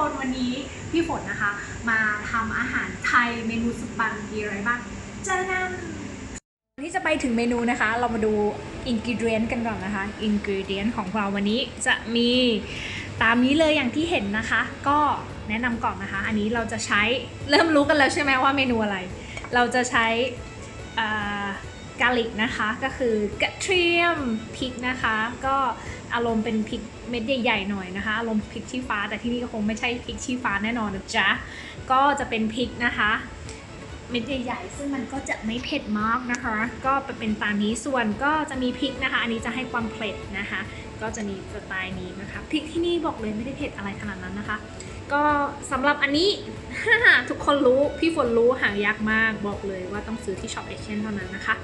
คนวันนี้พี่ฝนนะคะ มาทำอาหารไทยเมนูสุดปังมีอะไรบ้างเจอกันที่จะไปถึงเมนูนะคะ เรามาดูอินกิเดียนกันก่อนนะคะอินกิเดียนของเราวันนี้จะมีตามนี้เลยอย่างที่เห็นนะคะ ก็แนะนำก่อนนะคะ อันนี้เราจะใช้เริ่มรู้กันแล้วใช่ไหมว่าเมนูอะไร เราจะใช้ กาลิกนะคะ ก็คือกระเทียมพริกนะคะ ก็อารมณ์เป็นพริกเม็ดใหญ่ๆหน่อยนะคะ อารมณ์พริกชี้ฟ้า แต่ที่นี่ก็คงไม่ใช่พริกชี้ฟ้าแน่นอนนะจ๊ะ ก็จะเป็นพริกนะคะเม็ดใหญ่ๆ ซึ่งมันก็จะไม่เผ็ดมากนะคะ ก็เป็นตามนี้ ส่วนก็จะมีพริกนะคะ อันนี้จะให้ความเผ็ดนะคะ ก็จะมีสไตล์นี้นะคะ พริกที่นี่บอกเลยไม่ได้เผ็ดอะไรขนาดนั้นนะคะ ก็สำหรับอันนี้ ทุกคนรู้พี่ฝนรู้หายากมากบอกเลยว่าต้องซื้อที่ช็อปเอเชียนเท่านั้นนะคะ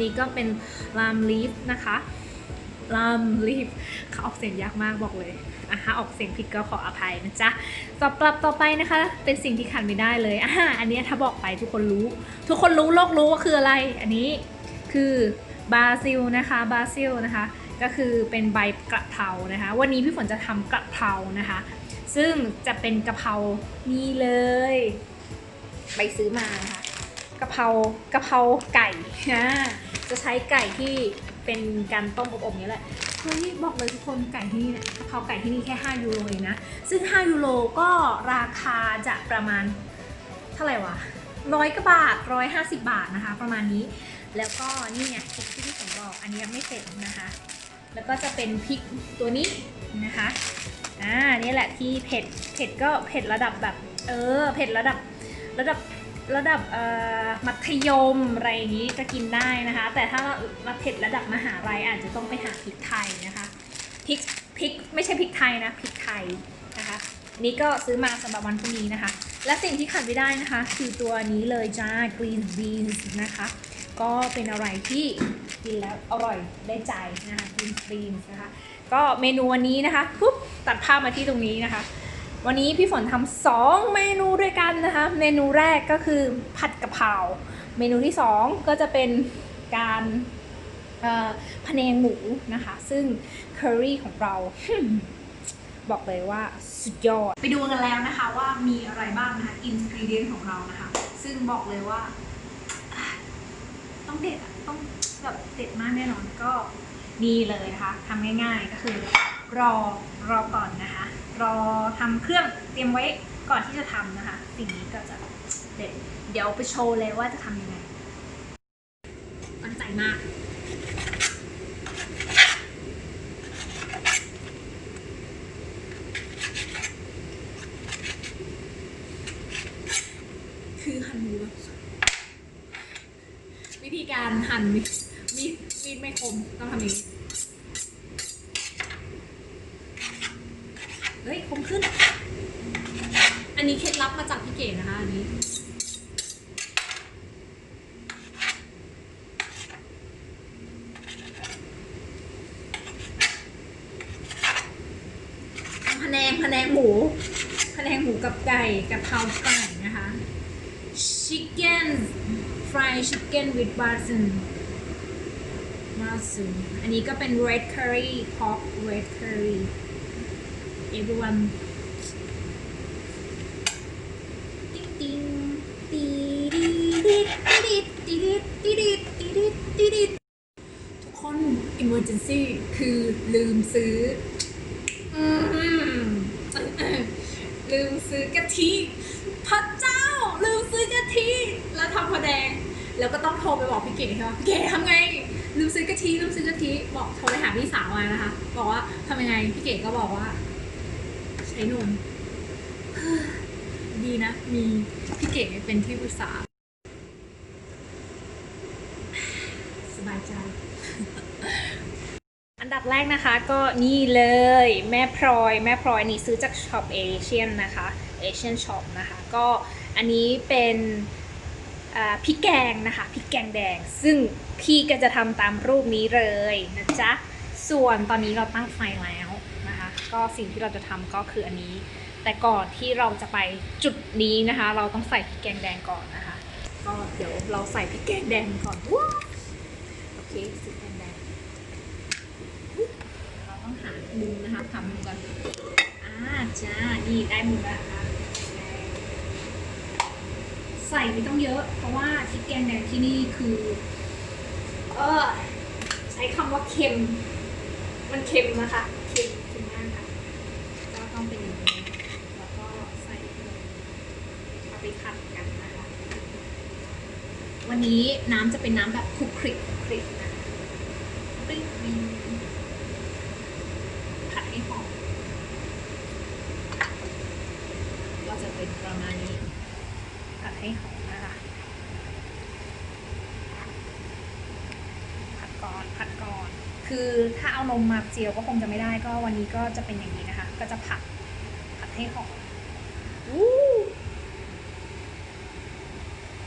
นี่ก็เป็นลามลีฟนะคะลามลีฟเขาออกเสียงยากมากบอกเลยอะถ้าออกเสียงผิดก็ขออภัยนะจ๊ะต่อปรับต่อไปนะคะ เป็นสิ่งที่ขาดไม่ได้เลยอ่าอันนี้ถ้าบอกไปทุกคนรู้ ทุกคนรู้โลกรู้ว่าคืออะไร อันนี้คือบาซิลนะคะบาซิลนะคะ ก็คือเป็นใบกระเพรานะคะ วันนี้พี่ฝนจะทำกระเพรานะคะ ซึ่งจะเป็นกะเพรานี่เลย ไปซื้อมานะคะกะเพรากะเพราไก่อ่าจะใช้ไก่ที่เป็นการต้มอบๆนี้แหละเฮ้ยบอกเลยทุกคนไก่ที่นี่เนี่ยกะเพราไก่ที่นี่แค่ 5 ยูโรเองนะ ซึ่ง 5 ยูโรก็ราคาจะประมาณเท่าไหร่วะร้อยกว่าบาทร้อยห้าสิบบาทนะคะ ประมาณนี้ แล้วก็นี่ไงพริกที่ผมบอกอันนี้ยังไม่เสร็จนะคะ แล้วก็จะเป็นพริกตัวนี้นะคะ อ่านี่แหละที่เผ็ดเผ็ดก็เผ็ดระดับแบบ เออเผ็ดระดับระดับระดับเอ่อมัธยมอะไรอย่างนี้ก็กินได้นะคะ แต่ถ้ามาเผ็ดระดับมหาลัยอาจจะต้องไปหาพริกไทยนะคะพริกพริกไม่ใช่พริกไทยนะพริกไทยนะคะนี่ก็ซื้อมาสำหรับวันพรุ่งนี้นะคะ และสิ่งที่ขาดไม่ได้นะคะ คือตัวนี้เลยจ้า green beans นะคะ ก็เป็นอะไรที่กินแล้วอร่อยได้ใจนะคะ green beans นะคะ ก็เมนูวันนี้นะคะปุ๊บตัดภาพมาที่ตรงนี้นะคะ วันนี้พี่ฝนทำสองเมนูด้วยกันนะคะ เมนูแรกก็คือผัดกะเพราเมนูที่สองก็จะเป็นการเอ่อพะแนงหมูนะคะ ซึ่งเคอรี่ของเราบอกเลยว่าสุดยอด ไปดูกันแล้วนะคะว่ามีอะไรบ้างนะคะอินกรีเดียนของเรานะคะ ซึ่งบอกเลยว่า ต้องเด็ดอะต้องแบบเด็ดมากแน่นอนก็ นี่เลยนะคะทำง่าย ๆ ก็คือ รอรอก่อนนะคะ รอทำเครื่องเตรียมไว้ก่อนที่จะทำนะคะ สิ่งนี้ก็จะเด็ดเดี๋ยวไปโชว์เลยว่าจะทำยังไงตั้งใจมากคือหั่นหมูวิธีการหั่น มีดมีดไม่คมต้องทำอย่างนี้ เฮ้ย คมขึ้น อันนี้เคล็ดลับมาจากพี่เก๋นะคะ อันนี้ พะแนงพะแนงหมูพะแนงหมูกับไก่กับเพราไก่นะคะ chicken fried chicken with basil basil อันนี้ก็เป็น red curry pork red curry everyone ติ๊งติ๊งตีดีดิดดิดิดิดิดิดิดิทุกคน emergency คือลืมซื้อลืมซื้อกะทิพระเจ้า ลืมซื้อกะทิแล้วทำพอแดง แล้วก็ต้องโทรไปบอกพี่เก๋ใช่ไหมพี่เก๋ทำไง ลืมซื้อกะทิลืมซื้อกะทิบอกโทรไปหาพี่สาวมานะคะ บอกว่าทำยังไงพี่เก๋ก็บอกว่า ใช้นมดีนะ มีพี่เก๋เป็นที่ปรึกษา สบายใจ อันดับแรกนะคะก็นี่เลยแม่พลอย แม่พลอยนนี้ซื้อจากช็อปเอเชียนนะคะเอเชียนช็อปนะคะ ก็อันนี้เป็น พริกแกงนะคะพริกแกงแดง ซึ่งพี่ก็จะทำตามรูปนี้เลยนะจ๊ะส่วนตอนนี้เราตั้งไฟแล้วนะคะ ก็สิ่งที่เราจะทำก็คืออันนี้ แต่ก่อนที่เราจะไปจุดนี้นะคะ เราต้องใส่พริกแกงแดงก่อนนะคะ ก็เดี๋ยวเราใส่พริกแกงแดงก่อนว้าโอเคพริกแกงแดงเราต้องหามุมนะคะหามุมก่อนอ่าจ้านี่ได้หมแล้วค่ะ ใส่ไม่ต้องเยอะ เพราะว่าพริกเกงแดงที่นี่คือเออใช้คำว่าเค็ม มันเค็มนะคะเค็มเค็มมากค่ะก็ต้องเป็นอย่างนี้แล้วก็ใส่เอาไปผัดกันนะคะวันนี้น้ำจะเป็นน้ำแบบคลุกคลิกคลุกคลิกนะคะปริ้งปริ้งผัดให้หอม ก็จะเป็นประมาณนี้ ผัด ให้หอมนะคะผัดก่อนผัดก่อน คือถ้าเอานมมาเจียวก็คงจะไม่ได้ก็วันนี้ก็จะเป็นอย่างนี้นะคะ ก็จะผัดผัดให้หอมอู้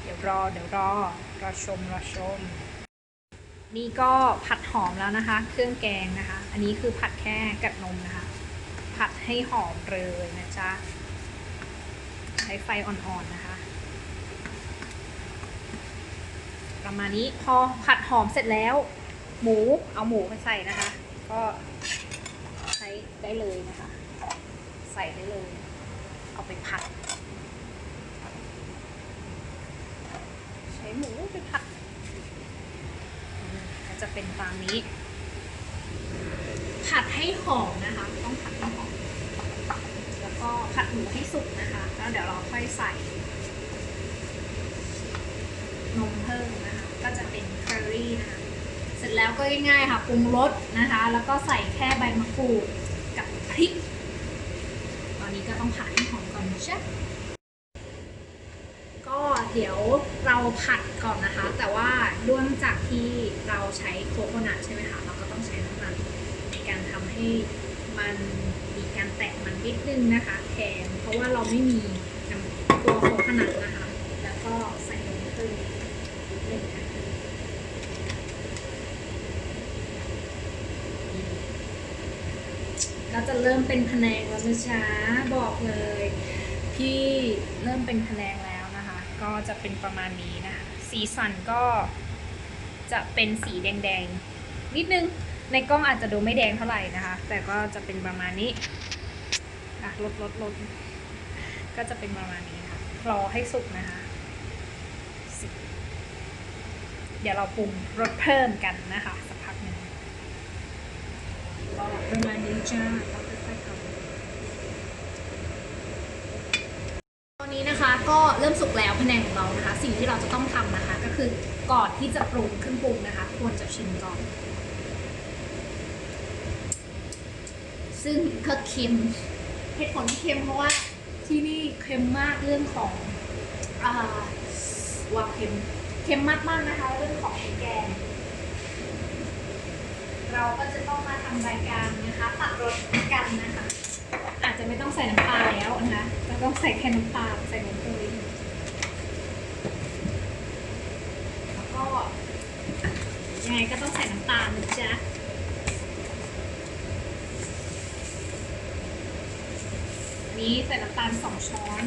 เดี๋ยวรอเดี๋ยวรอรอชมรอชม นี่ก็ผัดหอมแล้วนะคะ เครื่องแกงนะคะ อันนี้คือผัดแค่กับนมนะคะ ผัดให้หอมเลยนะจ๊ะใช้ไฟอ่อนๆนะคะ ประมาณนี้ พอผัดหอมเสร็จแล้ว หมูเอาหมูไปใส่นะคะ ก็ใช้ได้เลยนะคะ ใส่ได้เลย เอาไปผัด ใช้หมูไปผัดจะเป็นตามนี้ ผัดให้หอมนะคะ ต้องผัดให้หอมแล้วก็ผัดหมูให้สุกนะคะ แล้วเดี๋ยวเราค่อยใส่ นมเพิ่มนะคะ ก็จะเป็นเคอรี่นะคะ เสร็จ แล้วก็ง่ายๆค่ะปรุงรสนะคะ แล้วก็ใส่แค่ใบมะกรูดกับพริก ตอนนี้ก็ต้องผัดให้หอมก่อนใช่ก็เดี๋ยวเราผัดก่อนนะคะ แต่ว่าเนื่องจากที่เราใช้โคโคนัทใช่ไหมคะเราก็ต้องใช้น้ำมันในการทำให้มันมีการแตกมันนิดนึงนะคะ แทนเพราะว่าเราไม่มีตัวโคโคนัทนะคะ แล้วก็ใส่นมเพิ่มนิดนึงนะคะ ก็ จะเริ่มเป็นพะแนงแล้วนะจ๊ะบอกเลย พี่เริ่มเป็นพะแนงแล้วนะคะ ก็จะเป็นประมาณนี้นะคะสีสันก็จะเป็นสีแดงๆ นิดนึงในกล้องอาจจะดูไม่แดงเท่าไหร่นะคะ แต่ก็จะเป็นประมาณนี้อะลดลดลดก็จะเป็นประมาณนี้ค่ะรอให้สุกนะคะเดี๋ยวเราปรุงรสเพิ่มกันนะคะ สักพักหนึ่งประมาณนี้จ้าเราค่อยๆทำตอนนี้นะคะ ก็เริ่มสุกแล้วพะแนงของเรานะคะ สิ่งที่เราจะต้องทำนะคะ ก็คือก่อนที่จะปรุงเครื่องปรุงนะคะ ควรจะชิมก่อน ซึ่งก็เค็มเหตุผลที่เค็มเพราะว่าที่นี่เค็มมากเรื่องของอ่าวาเค็มเค็มมากๆนะคะ เรื่องของแกงเราก็จะต้องมาทำรายการนะคะตัดรสกันนะคะ อาจจะไม่ต้องใส่น้ำปลาแล้วนะคะจะต้องใส่แค่น้ำปลาใส่น้ำเกลือแล้วก็ ยังไงก็ต้องใส่น้ำตาลนะจ๊ะนี้ใส่น้ำตาลสองช้อน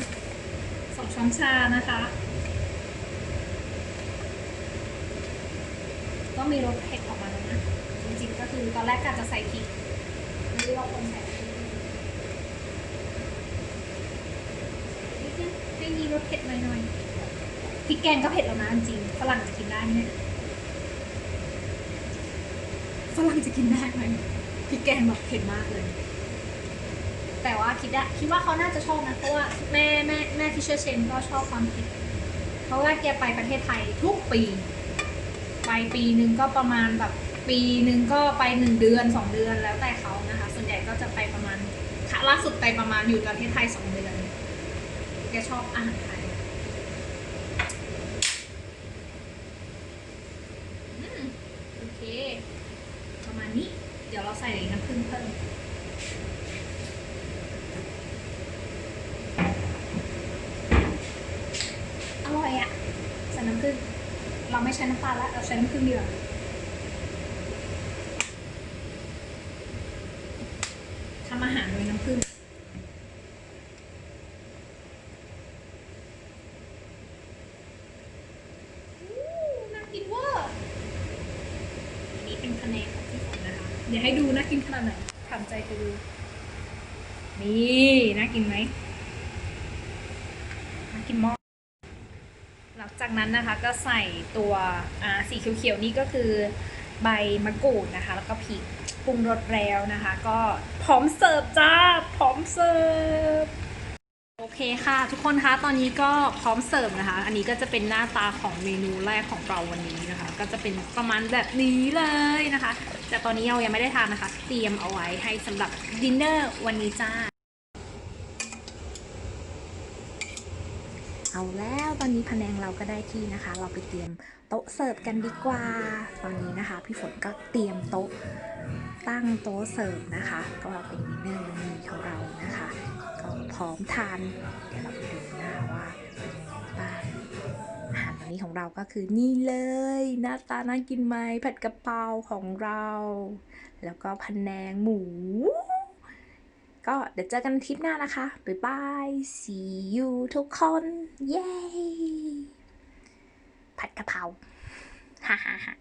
สองช้อนชานะคะ ก็มีรสเผ็ดออกมาแล้วนะ จริงๆก็คือตอนแรกกะจะใส่พริกไม่ได้ว่าคนใส่พริกนิดนึงให้มีรสเผ็ดหน่อยๆ พริกแกงก็เผ็ดแล้วนะจริงฝรั่งจะกินได้ไหมเนี่ยฝรั่งจะกินได้ไหมพริกแกงแบบเผ็ดมากเลย แต่ว่าคิดว่าคิดว่าเขาน่าจะชอบนะเพราะว่าแม่แม่แม่ที่เชอร์เชนก็ชอบความเผ็ดเพราะว่าแกไปประเทศไทยทุกปีไปปีหนึ่งก็ประมาณแบบปีหนึ่งก็ไปหนึ่งเดือนสองเดือนแล้วแต่เขานะคะ ส่วนใหญ่ก็จะไปประมาณล่าสุดไปประมาณอยู่ประเทศไทยสองเดือนแกชอบอาหารไทยอืมโอเค ประมาณนี้ เดี๋ยวเราใส่น้ำผึ้งเพิ่มอร่อยอะใส่น้ำผึ้งเราไม่ใช้น้ำตาลาละเราใช้น้ำผึ้งเดียวาทำอาหารโดยน้ำผึ้งอู้น่ากินเวอร์อันนี้เป็นคะแนนข องพี่ฝนนะคะเดี๋ยวให้ดูน่ากินขนาดไหนถามใจไปดู นี่น่ากินไหมน่ากินมากหลังจากนั้นนะคะก็ใส่ตัวสีเขียวๆนี่ก็คือใบมะกรูดนะคะ แล้วก็พริกปรุงรสแล้วนะคะ ก็พร้อมเสิร์ฟจ้า พร้อมเสิร์ฟโอเคค่ะทุกคนคะตอนนี้ก็พร้อมเสิร์ฟนะคะ อันนี้ก็จะเป็นหน้าตาของเมนูแรกของเราวันนี้นะคะ ก็จะเป็นประมาณแบบนี้เลยนะคะ แต่ตอนนี้เรายังไม่ได้ทานนะคะ เตรียมเอาไว้ให้สำหรับดินเนอร์วันนี้จ้า เอาแล้วตอนนี้พะแนงเราก็ได้ที่นะคะ เราไปเตรียมโต๊ะเสิร์ฟกันดีกว่า ตอนนี้นะคะ พี่ฝนก็เตรียมโต๊ะตั้งโต๊ะเสิร์ฟนะคะ ก็เป็นดินเนอร์วันนี้ของเรานะคะ ก็พร้อมทานเดี๋ยวเราไปดูนะคะว่า เราก็คือนี่เลยหน้าตาน่ากินไหมผัดกะเพราของเรา แล้วก็พะแนงหมู ก็เดี๋ยวเจอกันทริปหน้านะคะ บ๊ายบาย see you ทุกคน เย้ ผัดกะเพราฮ่าฮ่าฮ่า